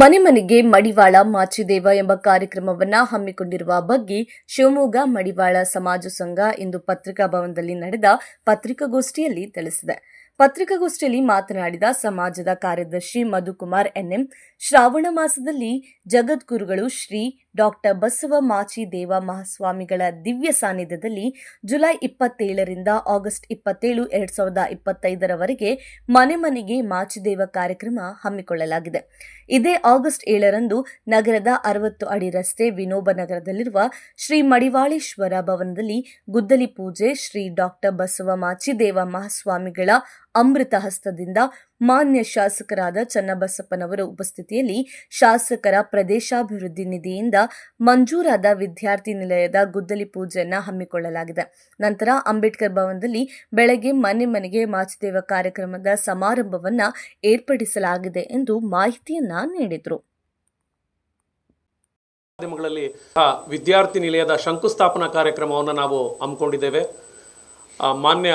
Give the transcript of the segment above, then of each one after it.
ಮನೆ ಮನೆಗೆ ಮಡಿವಾಳ ಮಾಚಿದೇವ ಎಂಬ ಕಾರ್ಯಕ್ರಮವನ್ನ ಹಮ್ಮಿಕೊಂಡಿರುವ ಬಗ್ಗೆ ಶಿವಮೊಗ್ಗ ಮಡಿವಾಳ ಸಮಾಜ ಸಂಘ ಇಂದು ಪತ್ರಿಕಾ ಭವನದಲ್ಲಿ ನಡೆದ ಪತ್ರಿಕಾಗೋಷ್ಠಿಯಲ್ಲಿ ತಿಳಿಸಿದೆ. ಪತ್ರಿಕಾಗೋಷ್ಠಿಯಲ್ಲಿ ಮಾತನಾಡಿದ ಸಮಾಜದ ಕಾರ್ಯದರ್ಶಿ ಮಧುಕುಮಾರ್ ಎನ್ಎಂ, ಶ್ರಾವಣ ಮಾಸದಲ್ಲಿ ಜಗದ್ಗುರುಗಳು ಶ್ರೀ ಡಾಕ್ಟರ್ ಬಸವ ಮಾಚಿ ದೇವ ಮಹಾಸ್ವಾಮಿಗಳ ದಿವ್ಯ ಸಾನ್ನಿಧ್ಯದಲ್ಲಿ ಜುಲೈ ಇಪ್ಪತ್ತೇಳರಿಂದ ಆಗಸ್ಟ್ ಇಪ್ಪತ್ತೇಳು, ಎರಡ್ ಸಾವಿರದ ಇಪ್ಪತ್ತೈದರವರೆಗೆ ಮನೆ ಮನೆಗೆ ಮಾಚಿದೇವ ಕಾರ್ಯಕ್ರಮ ಹಮ್ಮಿಕೊಳ್ಳಲಾಗಿದೆ. ಇದೇ ಆಗಸ್ಟ್ ಏಳರಂದು ನಗರದ ಅರವತ್ತು ಅಡಿ ರಸ್ತೆ ವಿನೋಬ ನಗರದಲ್ಲಿರುವ ಶ್ರೀ ಮಡಿವಾಳೇಶ್ವರ ಭವನದಲ್ಲಿ ಗುದ್ದಲಿ ಪೂಜೆ ಶ್ರೀ ಡಾಕ್ಟರ್ ಬಸವ ಮಾಚಿದೇವ ಮಹಾಸ್ವಾಮಿಗಳ ಅಮೃತ ಹಸ್ತದಿಂದ ಮಾನ್ಯ ಶಾಸಕರಾದ ಚನ್ನಬಸಪ್ಪನವರ ಉಪಸ್ಥಿತಿಯಲ್ಲಿ ಶಾಸಕರ ಪ್ರದೇಶಾಭಿವೃದ್ಧಿ ನಿಧಿಯಿಂದ ಮಂಜೂರಾದ ವಿದ್ಯಾರ್ಥಿ ನಿಲಯದ ಗುದ್ದಲಿ ಪೂಜೆಯನ್ನು ಹಮ್ಮಿಕೊಳ್ಳಲಾಗಿದೆ. ನಂತರ ಅಂಬೇಡ್ಕರ್ ಭವನದಲ್ಲಿ ಬೆಳಗ್ಗೆ ಮನೆ ಮನೆಗೆ ಮಾಚಿದೇವ ಕಾರ್ಯಕ್ರಮದ ಸಮಾರಂಭವನ್ನು ಏರ್ಪಡಿಸಲಾಗಿದೆ ಎಂದು ಮಾಹಿತಿಯನ್ನ ನೀಡಿದರು. ಮಾಧ್ಯಮಗಳಲ್ಲಿ ವಿದ್ಯಾರ್ಥಿ ನಿಲಯದ ಶಂಕುಸ್ಥಾಪನಾ ಕಾರ್ಯಕ್ರಮವನ್ನು ನಾವು ಹಮ್ಮಿಕೊಂಡಿದ್ದೇವೆ. ಮಾನ್ಯ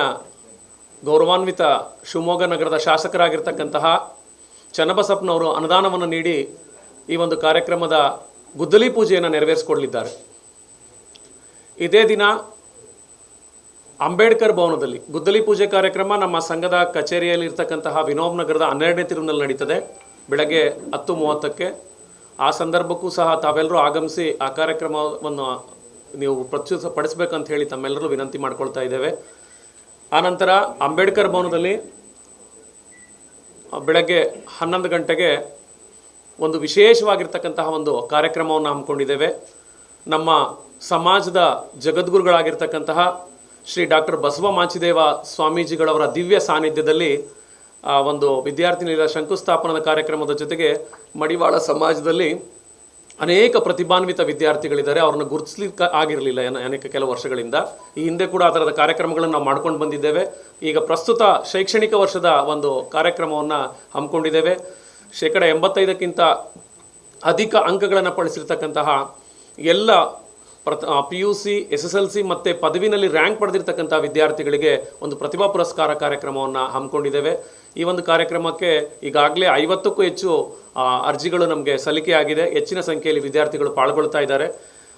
ಗೌರವಾನ್ವಿತ ಶಿವಮೊಗ್ಗ ನಗರದ ಶಾಸಕರಾಗಿರ್ತಕ್ಕಂತಹ ಚನ್ನಬಸಪ್ಪನವರು ಅನುದಾನವನ್ನು ನೀಡಿ ಈ ಒಂದು ಕಾರ್ಯಕ್ರಮದ ಗುದ್ದಲಿ ಪೂಜೆಯನ್ನು ನೆರವೇರಿಸಿಕೊಡಲಿದ್ದಾರೆ. ಇದೇ ದಿನ ಅಂಬೇಡ್ಕರ್ ಭವನದಲ್ಲಿ ಗುದ್ದಲಿ ಪೂಜೆ ಕಾರ್ಯಕ್ರಮ ನಮ್ಮ ಸಂಘದ ಕಚೇರಿಯಲ್ಲಿ ಇರ್ತಕ್ಕಂತಹ ವಿನೋಬ್ ನಗರದ ಹನ್ನೆರಡನೇ ತಿರುವಿನಲ್ಲಿ ನಡೀತದೆ. ಬೆಳಗ್ಗೆ ಹತ್ತು ಮೂವತ್ತಕ್ಕೆ ಆ ಸಂದರ್ಭಕ್ಕೂ ಸಹ ತಾವೆಲ್ಲರೂ ಆಗಮಿಸಿ ಆ ಕಾರ್ಯಕ್ರಮವನ್ನು ನೀವು ಪ್ರಚುತ ಪಡಿಸ್ಬೇಕಂತ ಹೇಳಿ ತಮ್ಮೆಲ್ಲರೂ ವಿನಂತಿ ಮಾಡ್ಕೊಳ್ತಾ ಇದ್ದೇವೆ. ಆನಂತರ ಅಂಬೇಡ್ಕರ್ ಭವನದಲ್ಲಿ ಬೆಳಗ್ಗೆ ಹನ್ನೊಂದು ಗಂಟೆಗೆ ಒಂದು ವಿಶೇಷವಾಗಿರ್ತಕ್ಕಂತಹ ಒಂದು ಕಾರ್ಯಕ್ರಮವನ್ನು ಹಮ್ಮಿಕೊಂಡಿದ್ದೇವೆ. ನಮ್ಮ ಸಮಾಜದ ಜಗದ್ಗುರುಗಳಾಗಿರ್ತಕ್ಕಂತಹ ಶ್ರೀ ಡಾಕ್ಟರ್ ಬಸವ ಮಾಚಿದೇವ ಸ್ವಾಮೀಜಿಗಳವರ ದಿವ್ಯ ಸಾನ್ನಿಧ್ಯದಲ್ಲಿ ಒಂದು ವಿದ್ಯಾರ್ಥಿನಿಯರ ಶಂಕುಸ್ಥಾಪನದ ಕಾರ್ಯಕ್ರಮದ ಜೊತೆಗೆ ಮಡಿವಾಳ ಸಮಾಜದಲ್ಲಿ ಅನೇಕ ಪ್ರತಿಭಾನ್ವಿತ ವಿದ್ಯಾರ್ಥಿಗಳಿದ್ದಾರೆ. ಅವ್ರನ್ನ ಗುರುತಿಸ್ಲಿಕ್ಕೆ ಆಗಿರಲಿಲ್ಲ ಅನೇಕ ಕೆಲವು ವರ್ಷಗಳಿಂದ. ಈ ಹಿಂದೆ ಕೂಡ ಆ ಥರದ ಕಾರ್ಯಕ್ರಮಗಳನ್ನು ನಾವು ಮಾಡ್ಕೊಂಡು ಬಂದಿದ್ದೇವೆ. ಈಗ ಪ್ರಸ್ತುತ ಶೈಕ್ಷಣಿಕ ವರ್ಷದ ಒಂದು ಕಾರ್ಯಕ್ರಮವನ್ನು ಹಮ್ಮಿಕೊಂಡಿದ್ದೇವೆ. ಶೇಕಡ ಎಂಬತ್ತೈದಕ್ಕಿಂತ ಅಧಿಕ ಅಂಕಗಳನ್ನು ಪಡಿಸಿರ್ತಕ್ಕಂತಹ ಎಲ್ಲ ಪ್ರತ P U C S S L C ಮತ್ತು ಪದವಿನಲ್ಲಿ ರ್ಯಾಂಕ್ ಪಡೆದಿರ್ತಕ್ಕಂಥ ವಿದ್ಯಾರ್ಥಿಗಳಿಗೆ ಒಂದು ಪ್ರತಿಭಾ ಪುರಸ್ಕಾರ ಕಾರ್ಯಕ್ರಮವನ್ನು ಹಮ್ಮಿಕೊಂಡಿದ್ದೇವೆ. ಈ ಒಂದು ಕಾರ್ಯಕ್ರಮಕ್ಕೆ ಈಗಾಗಲೇ ಐವತ್ತಕ್ಕೂ ಹೆಚ್ಚು ಅರ್ಜಿಗಳು ನಮಗೆ ಸಲ್ಲಿಕೆಯಾಗಿದೆ ಹೆಚ್ಚಿನ ಸಂಖ್ಯೆಯಲ್ಲಿ ವಿದ್ಯಾರ್ಥಿಗಳು ಪಾಲ್ಗೊಳ್ತಾ ಇದ್ದಾರೆ.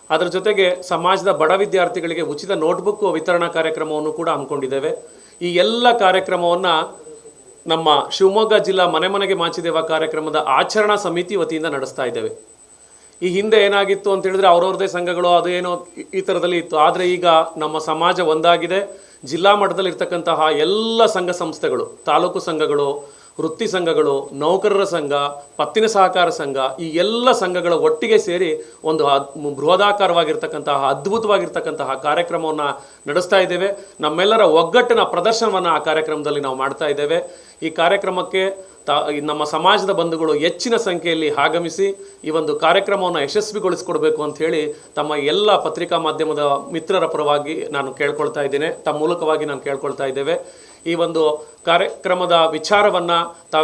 ಅದರ ಜೊತೆಗೆ ಸಮಾಜದ ಬಡ ವಿದ್ಯಾರ್ಥಿಗಳಿಗೆ ಉಚಿತ ನೋಟ್ಬುಕ್ ವಿತರಣಾ ಕಾರ್ಯಕ್ರಮವನ್ನು ಕೂಡ ಹಮ್ಮಿಕೊಂಡಿದ್ದೇವೆ. ಈ ಎಲ್ಲ ಕಾರ್ಯಕ್ರಮವನ್ನು ನಮ್ಮ ಶಿವಮೊಗ್ಗ ಜಿಲ್ಲಾ ಮನೆ ಮನೆಗೆ ಮಾಚಿದೇವ ಕಾರ್ಯಕ್ರಮದ ಆಚರಣಾ ಸಮಿತಿ ವತಿಯಿಂದ ನಡೆಸ್ತಾ ಇದ್ದೇವೆ. ಈ ಹಿಂದೆ ಏನಾಗಿತ್ತು ಅಂತ ಹೇಳಿದ್ರೆ ಅವ್ರವ್ರದೇ ಸಂಘಗಳು, ಅದು ಏನೋ ಈ- ಥರದಲ್ಲಿ ಇತ್ತು. ಆದರೆ ಈಗ ನಮ್ಮ ಸಮಾಜ ಒಂದಾಗಿದೆ. ಜಿಲ್ಲಾ ಮಟ್ಟದಲ್ಲಿ ಇರ್ತಕ್ಕಂತಹ ಎಲ್ಲ ಸಂಘ ಸಂಸ್ಥೆಗಳು, ತಾಲೂಕು ಸಂಘಗಳು, ವೃತ್ತಿ ಸಂಘಗಳು, ನೌಕರರ ಸಂಘ, ಪತ್ತಿನ ಸಹಕಾರ ಸಂಘ, ಈ ಎಲ್ಲ ಸಂಘಗಳ ಒಟ್ಟಿಗೆ ಸೇರಿ ಒಂದು ಬೃಹದಾಕಾರವಾಗಿರ್ತಕ್ಕಂತಹ, ಅದ್ಭುತವಾಗಿರ್ತಕ್ಕಂತಹ ಕಾರ್ಯಕ್ರಮವನ್ನು ನಡೆಸ್ತಾ ಇದ್ದೇವೆ. ನಮ್ಮೆಲ್ಲರ ಒಗ್ಗಟ್ಟಿನ ಪ್ರದರ್ಶನವನ್ನು ಆ ಕಾರ್ಯಕ್ರಮದಲ್ಲಿ ನಾವು ಮಾಡ್ತಾ ಇದ್ದೇವೆ. ಈ ಕಾರ್ಯಕ್ರಮಕ್ಕೆ ನಮ್ಮ ಸಮಾಜದ ಬಂಧುಗಳು ಹೆಚ್ಚಿನ ಸಂಖ್ಯೆಯಲ್ಲಿ ಆಗಮಿಸಿ ಈ ಒಂದು ಕಾರ್ಯಕ್ರಮವನ್ನು ಯಶಸ್ವಿಗೊಳಿಸಿಕೊಡ್ಬೇಕು ಅಂತ ಹೇಳಿ ತಮ್ಮ ಎಲ್ಲ ಪತ್ರಿಕಾ ಮಾಧ್ಯಮದ ಮಿತ್ರರ ಪರವಾಗಿ ನಾನು ಕೇಳ್ಕೊಳ್ತಾ ಇದ್ದೇನೆ. ತಮ್ಮ ಮೂಲಕವಾಗಿ ನಾನು ಕೇಳ್ಕೊಳ್ತಾ ಇದ್ದೇವೆ. ಈ ಒಂದು ಕಾರ್ಯಕ್ರಮದ ವಿಚಾರವನ್ನು ತಾವು